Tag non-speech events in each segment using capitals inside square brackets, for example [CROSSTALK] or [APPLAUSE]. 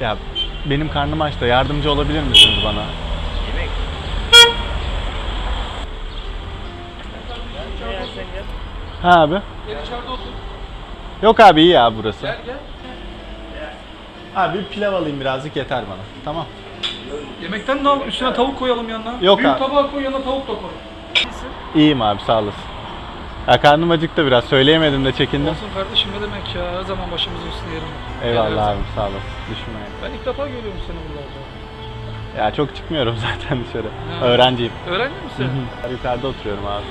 Ya benim karnım aç da yardımcı olabilir misiniz bana? Yemek. Ha abi. Gel içeride otur. Yok abi iyi ya burası. Gel gel. Abi bir pilav alayım birazcık yeter bana. Tamam. Yemekten de al üstüne tavuk koyalım yanına. Yok Büyük abi. tabağa koy yanına tavuk da koy. İyiyim abi sağ olasın. Ya karnım acıktı biraz söyleyemedim de çekindim. Olsun kardeşim ne demek ya her zaman başımızın üstünde yerim. Eyvallah Gel her abi sağ olasın. Zaman. Ben ilk defa görüyorum seni buralarda. Ya çok çıkmıyorum [LAUGHS] zaten dışarı. Ha. Öğrenciyim. Öğrenci misin? Yukarıda oturuyorum abi.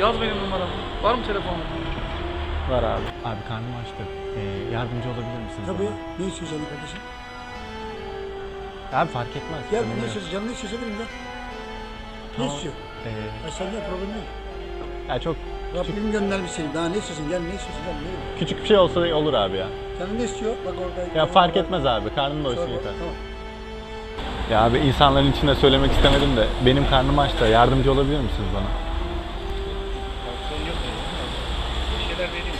Yaz benim numaramı. Var mı telefonun? Var abi. Abi karnım açtı. Ee, yardımcı olabilir misiniz? Tabii. Ne istiyorsun kardeşim? bana? Abi fark etmez. Gel Önemli ne yok. istiyorsun? Canını istiyorsa verin gel. Ne Tamam. istiyor? Ee, Ha sen gel problem yok. Ya çok Rabbim göndermiş seni. Daha ne istiyorsun? Gel ne istiyorsun? Gel ne istiyorsun? küçük bir şey olsa da olur abi ya. Canın ne istiyor? Bak orada. Ya fark etmez abi. Karnım doysun yeter. Tamam. Ya abi insanların içinde söylemek istemedim de benim karnım aç da yardımcı olabilir misiniz bana? Bir şeyler vereyim.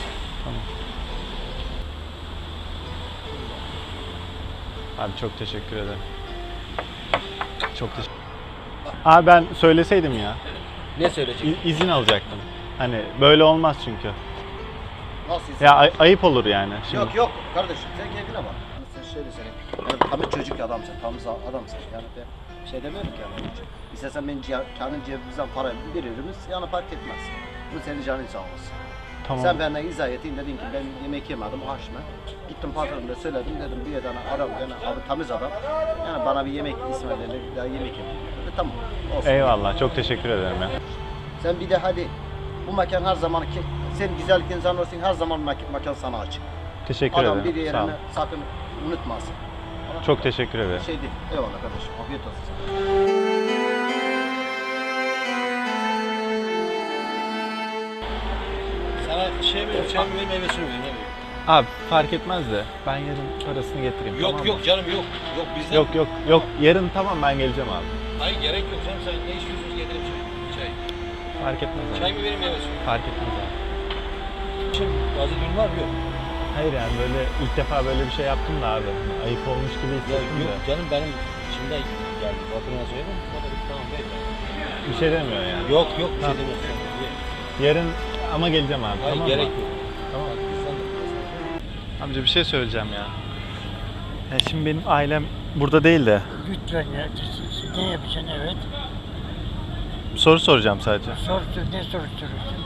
Abi çok teşekkür ederim. Çok teşekkür Abi ben söyleseydim ya. Ne söyleyecek? İ- izin alacaktım. Hani böyle olmaz çünkü. Nasıl Ya ay- ayıp olur yani. Şimdi. Yok yok kardeşim sen keyfine bak. Yani sen şöyle söyleyeyim. Yani tam bir çocuk adamsın, tam adamsın. Yani ben bir şey demiyorum ki yani. İstersen ben ce- kendi cebimizden para veririz yani fark etmez. Bu senin canın sağ olsun. Tamam. Sen bana izah ettin dedin ki ben yemek yemedim açma. Gittim patronuna söyledim dedim bir tane adam yani abi temiz adam. Yani bana bir yemek bir daha yemek yedim. Dedi, tamam olsun. Eyvallah. Çok teşekkür ederim ya. Sen bir de hadi bu mekan her zaman ki sen güzellik insan olsun her zaman mek- mekan sana açık. Teşekkür Adam bir ederim. Sağ yerini olun. sakın unutmasın. Çok teşekkür ederim. Şey değil. Eyvallah kardeşim. Afiyet olsun. sana. Sana şey mi, çay mı vereyim, meyvesini mi vereyim? Abi fark etmez de ben yarın parasını getireyim. Yok tamam yok mı? canım yok. Yok bizden. Yok yok yok. Yarın tamam ben geleceğim abi. Hayır gerek yok canım sen ne istiyorsunuz getireyim çay. Çay. Fark etmez abi. Çay mı vereyim mi? Fark etmez abi. Şimdi bazı durum var mı? Yok. Hayır yani böyle ilk defa böyle bir şey yaptım da abi. Ayıp olmuş gibi Ya, hissettim yok de. canım benim içimden geldi. Patrona söyledim. O da dedi, tamam ver. Bir şey demiyor yani. Yok yok bir şey. Ye. Yarın ama geleceğim abi. Hayır tamam gerek mı? yok. Tamam. Bak, bizden de- Amca bir şey söyleyeceğim ya. ya. Şimdi benim ailem burada değil de Lütfen ya. Ne yapacaksın evet. soru soracağım sadece. Sor ne soruşturursun?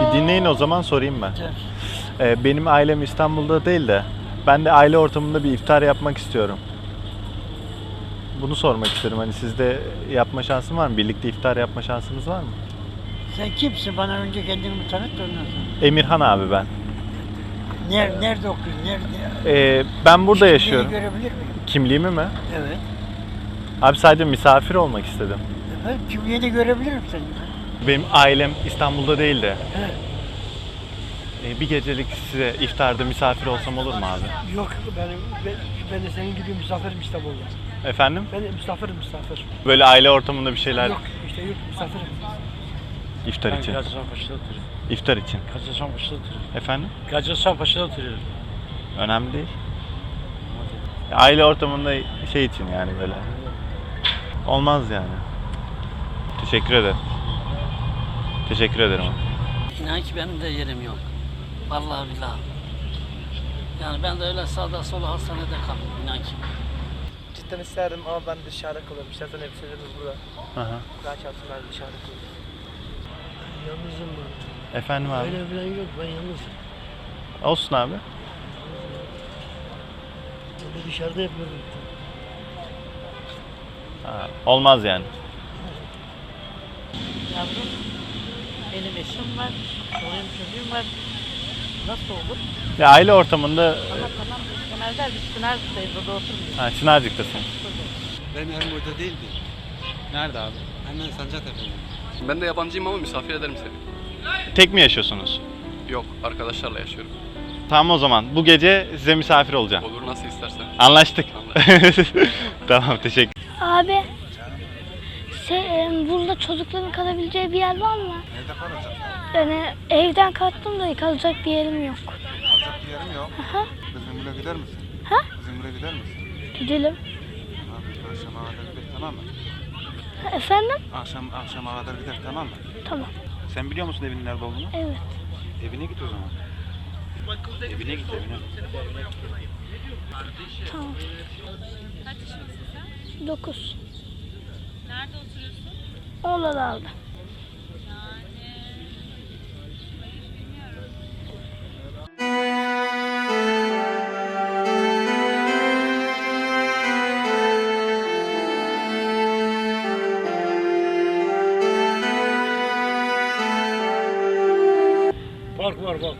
Bir dinleyin o zaman sorayım ben. Ee, benim ailem İstanbul'da değil de ben de aile ortamında bir iftar yapmak istiyorum. Bunu sormak isterim. Hani sizde yapma şansın var mı? Birlikte iftar yapma şansımız var mı? Sen kimsin? Bana önce kendini bir tanıt da ondan sonra. Emirhan abi ben. Nerede, nerede okuyorsun? Nerede? Ee, ben burada Kimliğini yaşıyorum. görebilir miyim? Kimliğimi mi? Evet. Abi sadece misafir olmak istedim. Efendim kimliğini görebilirim seni. Benim ailem İstanbul'da değil de Evet. e, bir gecelik size iftarda misafir olsam olur mu abi? Yok benim ben, ben de senin gibi misafirim İstanbul'da. Efendim? Ben de misafirim misafir. Böyle aile ortamında bir şeyler Yok işte yok misafirim. İftar için. Gazisan Paşa'da oturuyorum. İftar için. Gazisan Paşa'da oturuyorum. Efendim? Gazisan Paşa'da oturuyorum. Önemli değil. Aile ortamında şey için yani böyle. Olmaz yani. Teşekkür ederim. Teşekkür ederim. İnan ki benim de yerim yok. Vallahi billahi. Yani ben de öyle sağda sola hastanede kaldım inan ki. Cidden isterdim ama ben dışarıda kalıyorum. İstersen elbiselerimiz burada. Hı hı. Daha çarpsın ben dışarıda kalıyorum. Yalnızım ben. Efendim abi. Öyle falan yok ben yalnızım. Olsun abi. Böyle dışarıda yapıyorum. Ha, olmaz yani. Yavrum benim eşim var, çoluğum çocuğum var. Nasıl olur? Ya aile ortamında Ama tamam genelde biz Pınar'dayız burada oturmuyoruz. ha, Çınarcık'tasın. Benim evim burada değildi. Nerede abi? Hemen Sancaktepe'de. Ben de yabancıyım ama misafir ederim seni. Tek mi yaşıyorsunuz? Yok, arkadaşlarla yaşıyorum. Tamam o zaman. Bu gece size misafir olacağım. Olur nasıl istersen. Anlaştık. tamam [LAUGHS] teşekkür. Abi, sen, burada çocukların kalabileceği bir yer var mı? Nerede kalacak? Yani evden kalktım da kalacak bir yerim yok. Kalacak bir yerim yok. Bizimle gider misin? Ha? Bizimle gider misin? Gidelim. Tamam. Akşama kadar gider tamam mı? Efendim? Akşam akşama kadar gider tamam mı? Tamam. Sen biliyor musun evinin nerede olduğunu? Evet. Evine git o zaman. Evine git evine. Tamam. Kaç yaşındasın sen? 9. Nerede oturuyorsun? Oralarda. Yani...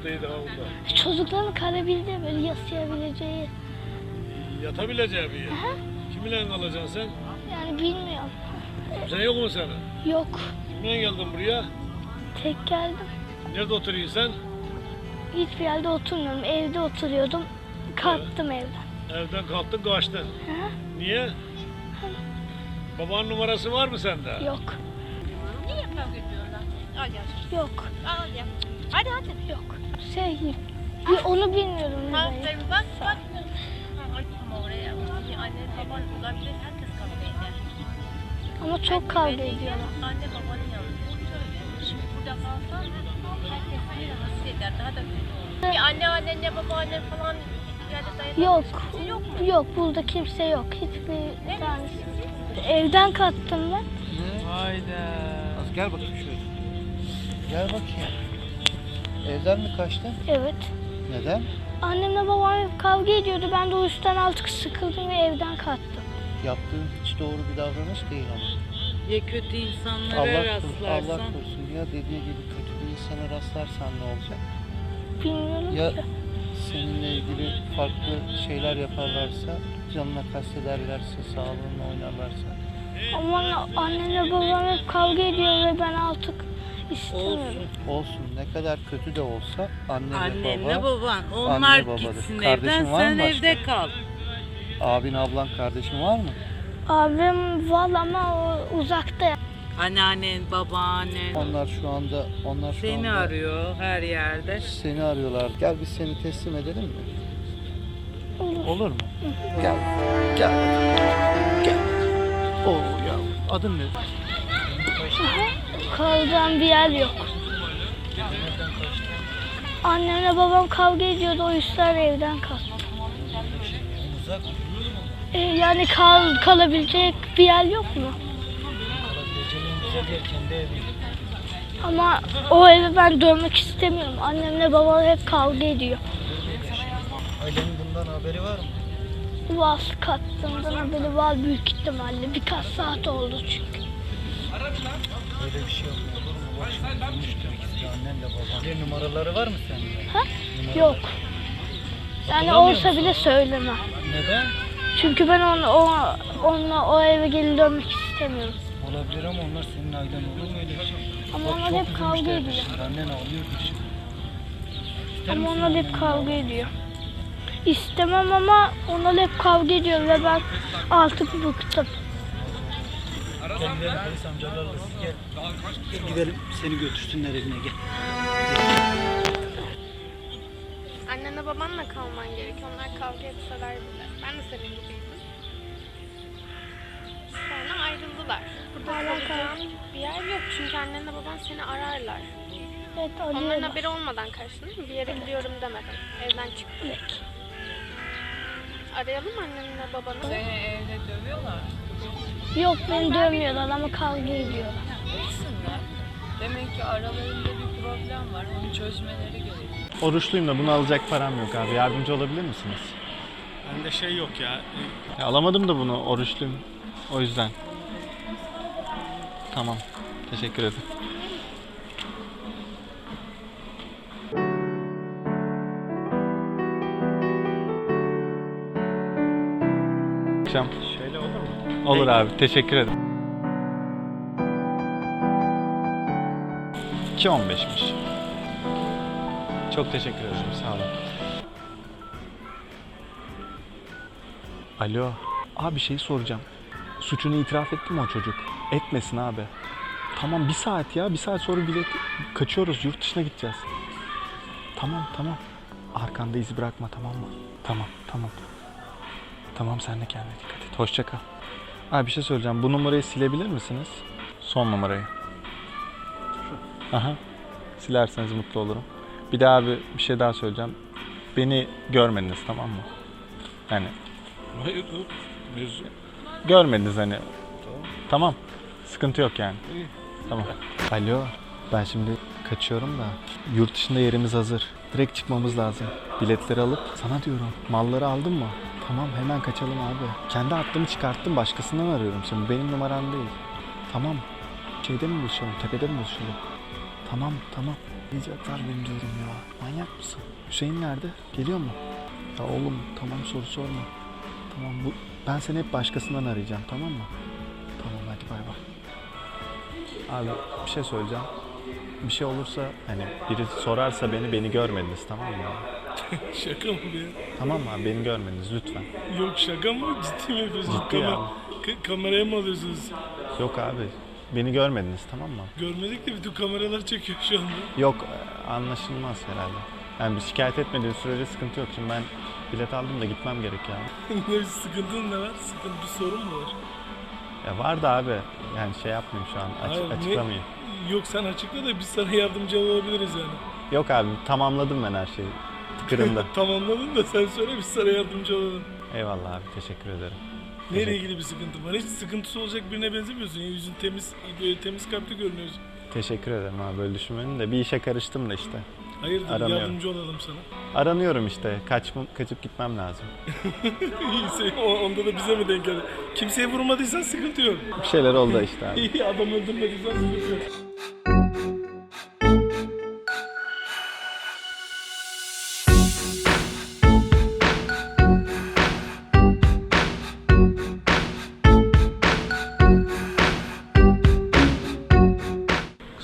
Baktıydı havuzda. Çocukların karabilde böyle yasayabileceği. Yatabileceği bir yer. Kiminle kalacaksın sen? Yani bilmiyorum. Sen yok mu senin? Yok. Kiminle geldin buraya? Tek geldim. Nerede oturuyorsun sen? Hiçbir yerde oturmuyorum. Evde oturuyordum. Kalktım evden. Evden kalktın kaçtın. Hı? Niye? Babanın numarası var mı sende? Yok. Niye kavga ediyorlar? Al gel. Yok. Al gel. Hadi hadi. Yok. Şey, bir onu bilmiyorum. ne sen bak bak. Ama oraya bir anne baban olabilir. Herkes kavga eder. Ama çok kavga ediyorlar. Anne babanın yanında. Şimdi burada kalsan herkes bir rahatsız eder. Daha da kötü olur. Bir anne annenle babaanne falan. Yok. Yok mu? Yok burada kimse yok. Hiçbir tanesi. Evden kalktım ben. Az gel bakayım şöyle. Gel bakayım. Evden mi kaçtın? Evet. Neden? Annemle babam hep kavga ediyordu. Ben de o yüzden artık sıkıldım ve evden kalktım. Yaptığın hiç doğru bir davranış değil ama. Ya kötü insanlara Allah korusun, Allah rastlarsan? korusun. Ya dediği gibi kötü bir insana rastlarsan ne olacak? Bilmiyorum Ya ki. seninle ilgili farklı şeyler yaparlarsa, canına kastederlerse, sağlığınla oynarlarsa. Ama annemle babam hep kavga ediyor ve ben artık istemiyorum. Olsun ne kadar kötü de olsa anne ve Annenle baba, baban. Onlar anne babadır. gitsin Kardeşin evden var sen mı başka? evde kal. abin, ablan, kardeşin var mı? Abim var ama o uzakta. Anneannen, babaannen Onlar şu anda, onlar şu seni anda arıyor her yerde. seni arıyorlar. Gel biz seni teslim edelim mi? Olur. Olur mu? Gel, gel, gel. Oo ya, adın ne? Kalacağım bir yer yok. Annemle babam kavga ediyordu o yüzden evden kalktım. Ee, yani kal, kalabilecek bir yer yok mu? Ama o eve ben dönmek istemiyorum. Annemle babam hep kavga ediyor. Ailenin bundan haberi var mı? Var kattığımdan haberi var büyük ihtimalle. Birkaç saat oldu çünkü. Böyle bir şey yok. Olur mu? Bak şimdi konuştum ikisi de annenle baban. Bir numaraları var mı sende? Ha? Yok. Yani olsa bile söylemem. Neden? Çünkü ben onu, o, onunla o eve geri dönmek istemiyorum. Olabilir ama onlar senin ailen olur mu öyle bir şey? Ama Bak onlar çok hep kavga ediyor. şimdi. Annen ağlıyordur şimdi. İster Ama misin onlar hep kavga ediyor. İstemem ama onlar hep kavga ediyor ve ben artık bıktım. Gel gidelim polis amcalarla gel. Gel gidelim seni götürsünler evine gel. Annenle babanla kalman gerekiyor. Onlar kavga etseler bile. Ben de senin gibiydim. Sonra ayrıldılar. Burada kalacağın bir yer yok çünkü annenle baban seni ararlar. Evet Onların arıyorlar. haberi olmadan kaçtın değil mi? Bir yere gidiyorum demeden. Evden çıktın. Arayalım annenle babanı. Seni evde dövüyorlar. Yok beni dövmüyorlar ama kavga ediyorlar. Etsinler. Demek ki aralarında bir problem var. Onu çözmeleri gerekiyor. Oruçluyum da bunu alacak param yok abi. Yardımcı olabilir misiniz? Bende şey yok ya. Ya alamadım da bunu oruçluyum. O yüzden. Tamam. Teşekkür ederim. Akşam. Olur abi. Teşekkür ederim. 2.15'miş. Çok teşekkür ederim. Sağ olun. Alo. Abi şey soracağım. Suçunu itiraf etti mi o çocuk? Etmesin abi. Tamam bir saat ya. Bir saat sonra bilet kaçıyoruz. Yurt dışına gideceğiz. Tamam tamam. Arkanda iz bırakma tamam mı? Tamam tamam. Tamam sen de kendine dikkat et. Hoşça kal. Abi bir şey söyleyeceğim. Bu numarayı silebilir misiniz? Son numarayı. Aha. Silerseniz mutlu olurum. Bir de abi bir şey daha söyleyeceğim. Beni görmediniz tamam mı? Yani Hayır dur. Biz görmediniz hani. Tamam. Sıkıntı yok yani. Tamam. Alo. Ben şimdi kaçıyorum da yurt dışında yerimiz hazır. Direkt çıkmamız lazım. Biletleri alıp sana diyorum. Malları aldın mı? Tamam hemen kaçalım abi. Kendi hattımı çıkarttım başkasından arıyorum şimdi. Benim numaram değil. Tamam. Şeyde mi buluşalım? Tepede mi buluşalım? Tamam tamam. Yiyecekler beni diyorum ya. Manyak mısın? Hüseyin nerede? Geliyor mu? Ya oğlum tamam soru sorma. Tamam bu ben seni hep başkasından arayacağım tamam mı? Tamam hadi bay bay. Abi bir şey söyleyeceğim. Bir şey olursa hani biri sorarsa beni beni görmediniz tamam mı? [LAUGHS] şaka mı be? Tamam abi beni görmediniz lütfen. Yok şaka mı? Ciddi mi yapıyorsunuz? Ciddi abi. ka- kameraya mı alıyorsunuz? Yok abi beni görmediniz tamam mı? Görmedik de bütün kameralar çekiyor şu anda. Yok e, anlaşılmaz herhalde. Yani bir şikayet etmediği sürece sıkıntı yok. Şimdi ben bilet aldım da gitmem gerek yani. [LAUGHS] ne bir sıkıntın ne var? Sıkıntı bir sorun mu var? Ya var da abi yani şey yapmayayım şu an aç- Hayır, ne- açıklamayayım. Yok sen açıkla da biz sana yardımcı olabiliriz yani. Yok abi tamamladım ben her şeyi. Tıkırında. [LAUGHS] Tamamladın da sen söyle biz sana yardımcı olalım. Eyvallah abi teşekkür ederim. Teşekkür- ilgili bir sıkıntı var? Hiç sıkıntısı olacak birine benzemiyorsun. Yani yüzün temiz, böyle temiz kalpli görünüyorsun. Teşekkür ederim abi böyle düşünmenin de bir işe karıştım da işte. Hayırdır Aramıyorum. yardımcı olalım sana. Aranıyorum işte. Kaç, kaçıp gitmem lazım. [LAUGHS] İyiyse onda da bize mi denk geldi? Kimseye vurmadıysan sıkıntı yok. Bir şeyler oldu işte abi. [LAUGHS] İyi adam öldürmediysen sıkıntı yok.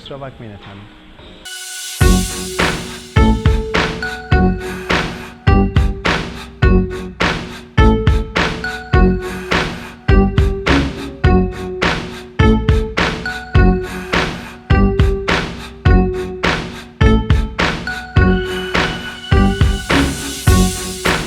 چرا مک نمی‌نه خانم